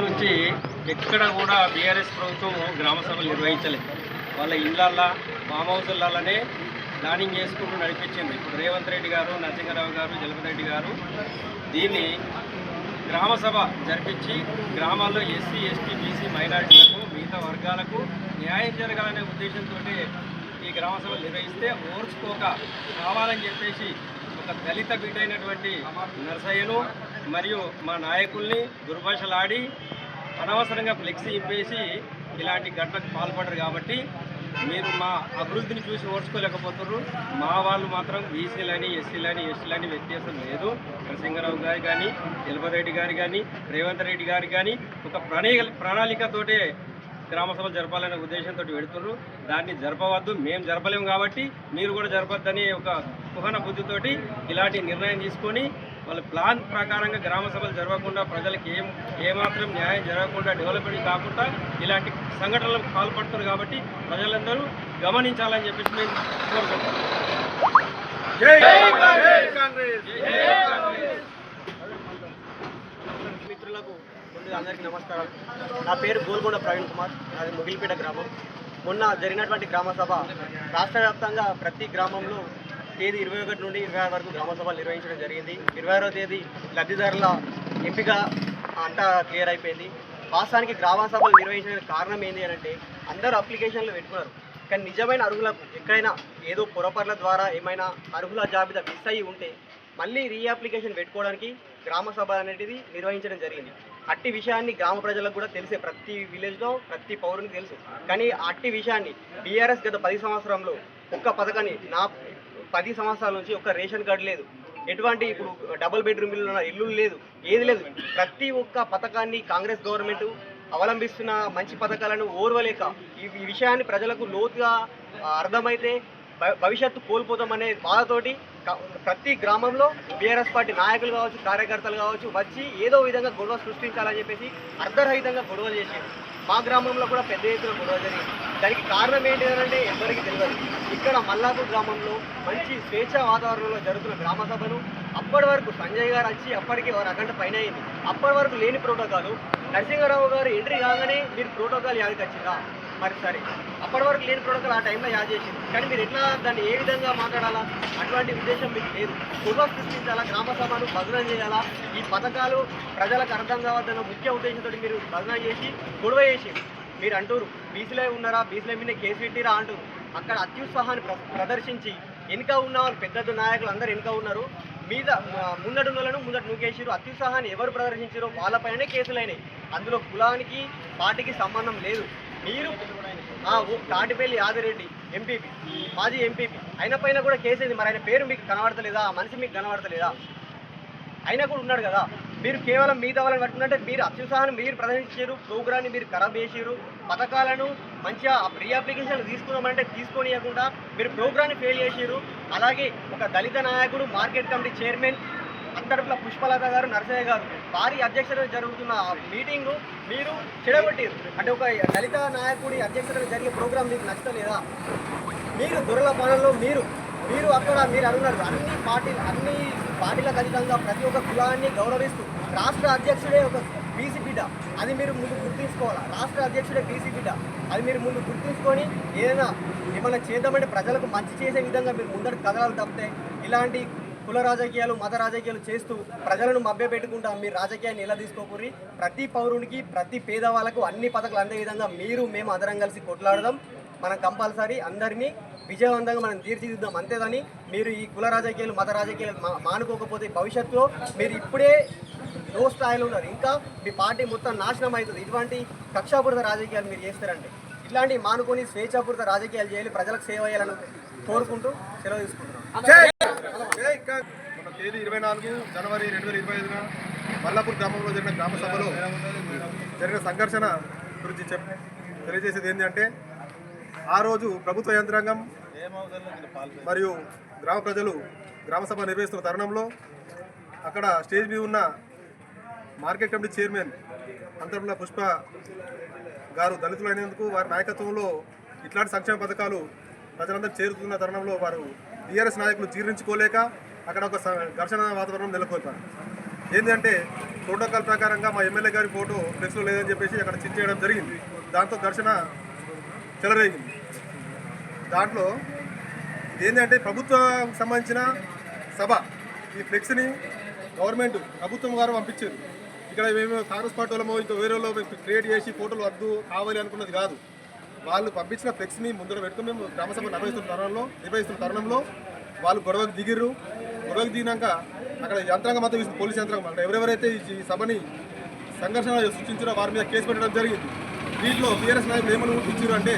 నుంచి ఎక్కడ కూడా బీఆర్ఎస్ ప్రభుత్వం గ్రామ సభలు నిర్వహించలేదు. వాళ్ళ ఇళ్ళల్లో ఫామ్ హౌసులలోనే ప్లానింగ్ చేసుకుంటూ నడిపించింది. ఇప్పుడు రేవంత్ రెడ్డి గారు నరసింహారావు గారు జలపరెడ్డి గారు దీన్ని గ్రామ సభ జరిపించి గ్రామాల్లో ఎస్సీ ఎస్టీ బీసీ మైనారిటీలకు మిగతా వర్గాలకు న్యాయం జరగాలనే ఉద్దేశంతో ఈ గ్రామ సభలు నిర్వహిస్తే ఓర్చుకోక కావాలని చెప్పేసి ఒక దళిత బిడ్డ అయినటువంటి నరసయ్యను మరియు మా నాయకుల్ని దుర్భాషలాడి అనవసరంగా ఫ్లెక్సీ ఇప్పేసి ఇలాంటి ఘటనకు పాల్పడరు కాబట్టి మీరు మా అభివృద్ధిని చూసి ఓర్చుకోలేకపోతున్నారు. మా వాళ్ళు మాత్రం బీసీలని ఎస్సీలని ఎస్టీలని వ్యత్యాసం లేదు. నరసింహారావు గారు కానీ రెడ్డి గారు కానీ రేవంత్ రెడ్డి గారు కానీ ఒక ప్రణీ ప్రణాళికతోటే గ్రామ సభలు జరపాలనే ఉద్దేశంతో పెడుతున్నారు. దాన్ని జరపవద్దు మేము జరపలేము కాబట్టి మీరు కూడా జరపద్దని ఒక కుహన బుద్ధితోటి ఇలాంటి నిర్ణయం తీసుకొని వాళ్ళ ప్లాన్ ప్రకారంగా గ్రామ సభలు జరగకుండా ప్రజలకు ఏం ఏమాత్రం న్యాయం జరగకుండా డెవలప్మెంట్ కాకుండా ఇలాంటి సంఘటనలకు పాల్పడుతున్నారు కాబట్టి ప్రజలందరూ గమనించాలని చెప్పేసి మేము కోరుకుంటున్నాం. మిత్రులకు ముందుగా అందరికీ నమస్కారం నా పేరు గోల్గొండ ప్రవీణ్ కుమార్. నాది ముగిలిపేట గ్రామం. మొన్న జరిగినటువంటి గ్రామ సభ రాష్ట్ర వ్యాప్తంగా ప్రతి గ్రామంలో తేదీ ఇరవై ఒకటి నుండి ఇరవై ఆరు వరకు గ్రామ సభలు నిర్వహించడం జరిగింది. ఇరవై ఆరో తేదీ లబ్ధిదారుల ఎంపిక అంతా క్లియర్ అయిపోయింది. వాస్తవానికి గ్రామ సభలు నిర్వహించడానికి కారణం ఏంటి అని అంటే అందరూ అప్లికేషన్లు పెట్టుకున్నారు. కానీ నిజమైన అర్హులకు ఎక్కడైనా ఏదో పొరపాట్ల ద్వారా ఏమైనా అర్హుల జాబితా మిస్ అయ్యి ఉంటే మళ్ళీ రీఅప్లికేషన్ పెట్టుకోవడానికి గ్రామ సభ అనేది నిర్వహించడం జరిగింది. అట్టి విషయాన్ని గ్రామ ప్రజలకు కూడా తెలిసే ప్రతి విలేజ్లో ప్రతి పౌరునికి తెలుసు. కానీ అట్టి విషయాన్ని బీఆర్ఎస్ గత పది సంవత్సరంలో ఒక్క పథకాన్ని నా పది సంవత్సరాల నుంచి ఒక్క రేషన్ కార్డు లేదు. ఎటువంటి ఇప్పుడు డబుల్ బెడ్రూమ్ ఇల్లు ఇల్లు లేదు. ఏది లేదు. ప్రతి ఒక్క పథకాన్ని కాంగ్రెస్ గవర్నమెంట్ అవలంబిస్తున్న మంచి పథకాలను ఓర్వలేక ఈ విషయాన్ని ప్రజలకు లోతుగా అర్థమైతే భవిష్యత్తు కోల్పోతామనే బాధతోటి ప్రతి గ్రామంలో బీఆర్ఎస్ పార్టీ నాయకులు కావచ్చు కార్యకర్తలు కావచ్చు వచ్చి ఏదో విధంగా గొడవ సృష్టించాలని చెప్పేసి అర్ధరహితంగా గొడవలు చేసేది మా గ్రామంలో కూడా పెద్ద ఎత్తున గొడవ జరిగింది. దానికి కారణం ఏంటి అని అంటే ఎవరికి తెలియదు. ఇక్కడ మల్లాపూర్ గ్రామంలో మంచి స్వేచ్ఛ వాతావరణంలో జరుగుతున్న గ్రామ సభను అప్పటి వరకు సంజయ్ గారు వచ్చి అప్పటికి ఒక అరగంట పైన అయింది. అప్పటి వరకు లేని ప్రోటోకాల్. నరసింహారావు గారు ఎంట్రీ కాగానే మీరు ప్రోటోకాల్ యాదకి వచ్చిందా మరి సరే అప్పటి వరకు లేని ప్రోటోకాల్ ఆ టైంలో యాడ్ చేసింది. కానీ మీరు ఎట్లా దాన్ని ఏ విధంగా మాట్లాడాలా? అటువంటి ఉద్దేశం మీకు లేదు. గొడవ సృష్టించాలా? గ్రామ సభను భద్రం చేయాలా? ఈ పథకాలు ప్రజలకు అర్థం కావద్దన్న ముఖ్య ఉద్దేశంతో మీరు భద్రం చేసి గొడవ చేసి మీరు అంటారు బీసీలో ఉన్నారా? బీసీలో మీద కేసు పెట్టిరా అంటారు అక్కడ అత్యుత్సాహాన్ని ప్ర- ప్రదర్శించి వెనుక ఉన్న వాళ్ళు పెద్ద నాయకులు అందరు వెనుక ఉన్నారు. మీద మ- ముందటి నూకేసిరు అత్యుత్సాహాన్ని ఎవరు ప్రదర్శించారో వాళ్ళపైనే కేసులైనాయి అందులో కులానికి పార్టీకి సంబంధం లేదు. మీరు తాటిపల్లి యాదిరెడ్డి ఎంపీపీ మాజీ ఎంపీపీ. ఆయన పైన కూడా కేసేది మరి ఆయన పేరు మీకు కనబడతలేదా? ఆ మనిషి మీకు కనబడతలేదా? అయినా కూడా ఉన్నాడు కదా. మీరు కేవలం మీ వాళ్ళని పట్టుకుంటే మీరు అత్యుత్సాహాన్ని మీరు ప్రదర్శించారు ప్రోగ్రాన్ని మీరు ఖరాబ్ చేసారు పథకాలను మంచిగా ప్రీ అప్లికేషన్లు తీసుకున్నామంటే తీసుకోనియకుండా మీరు ప్రోగ్రాన్ని ఫెయిల్ చేసారు అలాగే ఒక దళిత నాయకుడు market committee chairman Antharpula Pushpalatha గారు నరసయ్య గారు వారి అధ్యక్షతన జరుగుతున్న ఆ మీరు చెడగొట్టారు. అంటే ఒక దళిత నాయకుడి అధ్యక్షతన జరిగే ప్రోగ్రాం మీకు నచ్చలేదా మీరు దొరల పనుల్లో మీరు మీరు అక్కడ మీరు అడుగున్నారు అన్ని పార్టీలు అన్ని పార్టీలకు అధికంగా ప్రతి ఒక్క కులాన్ని గౌరవిస్తూ రాష్ట్ర అధ్యక్షుడే ఒక బీసీ బిడ్డ. అది మీరు ముందు గుర్తుంచుకోవాలా? రాష్ట్ర అధ్యక్షుడే బీసీ బిడ్డ. అది మీరు ముందు గుర్తించుకొని ఏదైనా ఏమైనా చేద్దామంటే ప్రజలకు మంచి చేసే విధంగా మీరు ముందర కదలాలు తప్పితే ఇలాంటి కుల రాజకీయాలు మత రాజకీయాలు చేస్తూ ప్రజలను మభ్యపెట్టుకుంటా మీరు రాజకీయాన్ని ఎలా తీసుకోకూరి ప్రతి పౌరునికి ప్రతి పేదవాళ్ళకు అన్ని పథకాలు అందే విధంగా మీరు మేము అందరం కలిసి కొట్లాడదాం. మనం కంపల్సరీ అందరినీ విజయవంతంగా మనం తీర్చిదిద్దాం. అంతేగాని మీరు ఈ కుల రాజకీయాలు మత రాజకీయాలు మానుకోకపోతే భవిష్యత్తులో మీరు ఇప్పుడే లో స్థాయిలో ఉన్నారు. ఇంకా మీ పార్టీ మొత్తం నాశనం అవుతుంది. ఇటువంటి కక్షాపూరిత రాజకీయాలు మీరు చేస్తారండి ఇట్లాంటి మానుకొని స్వేచ్ఛాపూరిత రాజకీయాలు చేయాలి ప్రజలకు సేవ చేయాలని కోరుకుంటూ సెలవు తీసుకుంటున్నాం. మన తేదీ ఇరవై నాలుగు జనవరి రెండు వేల ఇరవై ఐదున మల్లాపూర్ గ్రామంలో జరిగిన గ్రామ సభలో జరిగిన సంఘర్షణ గురించి చెప్ తెలియజేసేది ఏంటి అంటే ఆ రోజు ప్రభుత్వ యంత్రాంగం మరియు గ్రామ ప్రజలు గ్రామ సభ నిర్వహిస్తున్న తరుణంలో అక్కడ స్టేజ్ మీద ఉన్న market committee chairman Antarla Pushpa గారు దళితులు అయినందుకు వారి నాయకత్వంలో ఇట్లాంటి సంక్షేమ పథకాలు ప్రజలందరూ చేరుతున్న తరుణంలో వారు టీఆర్ఎస్ నాయకులు జీర్ణించుకోలేక అక్కడ ఒక ఘర్షణ వాతావరణం నెలకొల్పారు. ఏంటంటే ప్రోటోకాల్ ప్రకారంగా మా ఎమ్మెల్యే గారి ఫోటో ఫ్లెక్స్లో లేదని చెప్పేసి అక్కడ చించేయడం జరిగింది. దాంతో ఘర్షణ చెలరేగింది. దాంట్లో ఏంటంటే ప్రభుత్వం సంబంధించిన సభ ఈ ఫ్లెక్స్ని గవర్నమెంట్ ప్రభుత్వం గారు పంపించారు. ఇక్కడ మేము కాంగ్రెస్ పార్టీ వాళ్ళమో ఇంకా వేరే వాళ్ళు క్రియేట్ చేసి ఫోటోలు వద్దు కావాలి అనుకున్నది కాదు. వాళ్ళు పంపించిన ఫ్లెక్స్ని ముందర పెట్టుకుని మేము గ్రామసభ నిర్వహిస్తున్న తరుణంలో నిర్వహిస్తున్న తరుణంలో వాళ్ళు గొడవకు దిగిర్రు. గొడవకు దిగినాక అక్కడ యంత్రాంగం మొత్తం తీసుకుని పోలీస్ యంత్రాంగం అక్కడ ఎవరెవరైతే ఈ సభని సంఘర్షణ సృష్టించారో వారి మీద కేసు పెట్టడం జరిగింది. దీంట్లో టీఆర్ఎస్ నాయకులు ఏమని ఇచ్చారు అంటే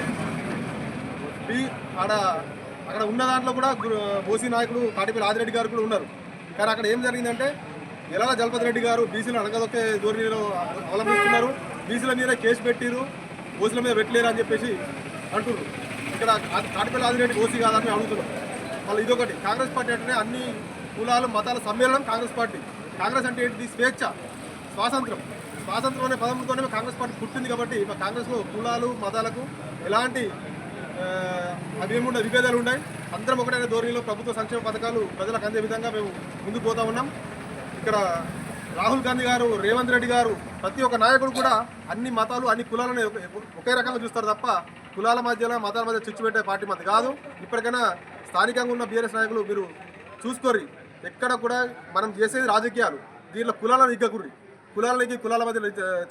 ఈ ఆడ అక్కడ ఉన్న దాంట్లో కూడా బోసీ ఓసీ నాయకుడు కాటిపల్లి ఆదిరెడ్డి గారు కూడా ఉన్నారు. కానీ అక్కడ ఏం జరిగిందంటే ఎలాల జలపతి రెడ్డి గారు బీసీలు అడగదొక్కే ధోరణిలో అవలంబిస్తున్నారు. బీసీల మీద కేసు పెట్టిరు బోసీల మీద పెట్టలేరు అని చెప్పేసి అంటున్నారు ఇక్కడ కాటిపల్లి ఆదిరెడ్డి ఓసీ కాదని అడుగుతున్నాం. మళ్ళీ ఇదొకటి. కాంగ్రెస్ పార్టీ అంటేనే అన్ని కులాలు మతాల సమ్మేళనం కాంగ్రెస్ పార్టీ. కాంగ్రెస్ అంటే ఏంటిది? స్వేచ్ఛ స్వాతంత్రం. స్వాతంత్రం అనే పదంతోనే కాంగ్రెస్ పార్టీ పుట్టింది కాబట్టి మా కాంగ్రెస్లో కులాలు మతాలకు ఎలాంటి ఆ, అవేముండే విభేదాలు ఉన్నాయి అందరం ఒకటైన ధోరణిలో ప్రభుత్వ సంక్షేమ పథకాలు ప్రజలకు అందే విధంగా మేము ముందుకు పోతా ఉన్నాం. ఇక్కడ రాహుల్ గాంధీ గారు రేవంత్ రెడ్డి గారు ప్రతి ఒక్క నాయకుడు కూడా అన్ని మతాలు అన్ని కులాలను ఒకే- ఒకే రకంగా చూస్తారు తప్ప కులాల మధ్యలో మతాల మధ్య చిచ్చు పెట్టే పార్టీ మధ్య కాదు. ఇప్పటికైనా స్థానికంగా ఉన్న బీఆర్ఎస్ నాయకులు మీరు చూసుకోర్రి ఎక్కడ కూడా మనం చేసేది రాజకీయాలు. దీంట్లో కులాలను ఇగ్గకుర్రి కులాలకి కులాల మధ్య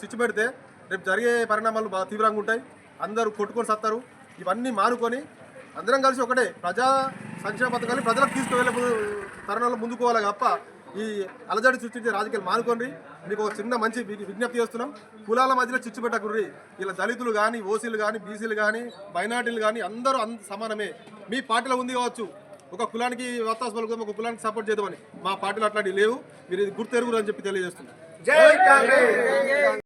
చిచ్చు పెడితే రేపు జరిగే పరిణామాలు బాగా తీవ్రంగా ఉంటాయి. అందరూ కొట్టుకొని సత్తారు. ఇవన్నీ మానుకొని అందరం కలిసి ఒకటే ప్రజా సంక్షేమ పథకాలు ప్రజలకు తీసుకువెళ్ళే తరుణంలో ముందుకోవాలి తప్ప ఈ అలజడి సృష్టించే రాజకీయాలు మానుకోండి. మీకు ఒక చిన్న మంచి విజ్ఞప్తి చేస్తున్నాం. కులాల మధ్యలో చిచ్చు పెట్టకుర్రి ఇలా దళితులు కానీ ఓసీలు కానీ బీసీలు కానీ మైనార్టీలు కానీ అందరూ అంత సమానమే. మీ పార్టీలో ఉంది కావచ్చు. ఒక కులానికి వత్తాసు పలుకుదాం ఒక కులానికి సపోర్ట్ చేద్దామని. మా పార్టీలో అట్లాంటివి లేవు. మీరు ఇది గుర్తెరుగురు అని చెప్పి తెలియజేస్తున్నాం.